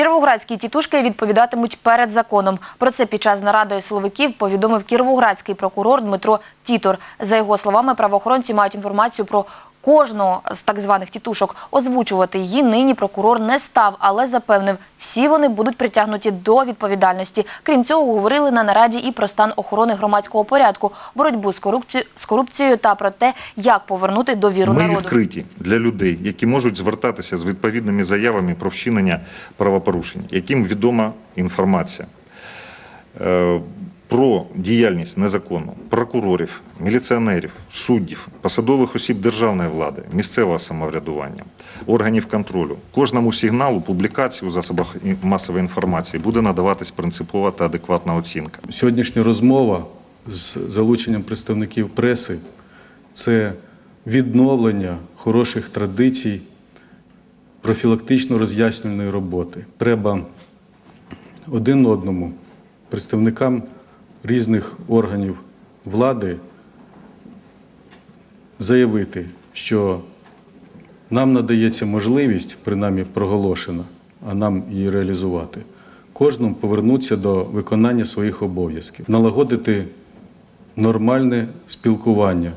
Кіровоградські тітушки відповідатимуть перед законом. Про це під час наради силовиків повідомив кіровоградський прокурор Дмитро Тітор. За його словами, правоохоронці мають інформацію про кожного з так званих тітушок. Озвучувати її нині прокурор не став, але запевнив, всі вони будуть притягнуті до відповідальності. Крім цього, говорили на нараді і про стан охорони громадського порядку, боротьбу з корупці- з корупцією та про те, як повернути довіру Ми народу. відкриті для людей, які можуть звертатися з відповідними заявами про вчинення правопорушень, яким відома інформація е, діяльність незаконну прокурорів, міліціонерів, суддів, посадових осіб державної влади, місцевого самоврядування, органів контролю. Кожному сигналу публікації у засобах масової інформації буде надаватись принципова та адекватна оцінка. Сьогоднішня розмова з залученням представників преси це відновлення хороших традицій профілактично-роз'яснювальної роботи. Треба один одному, представникам різних органів влади, заявити, що нам надається можливість, принаймні проголошена, а нам її реалізувати, кожному повернутися до виконання своїх обов'язків, налагодити нормальне спілкування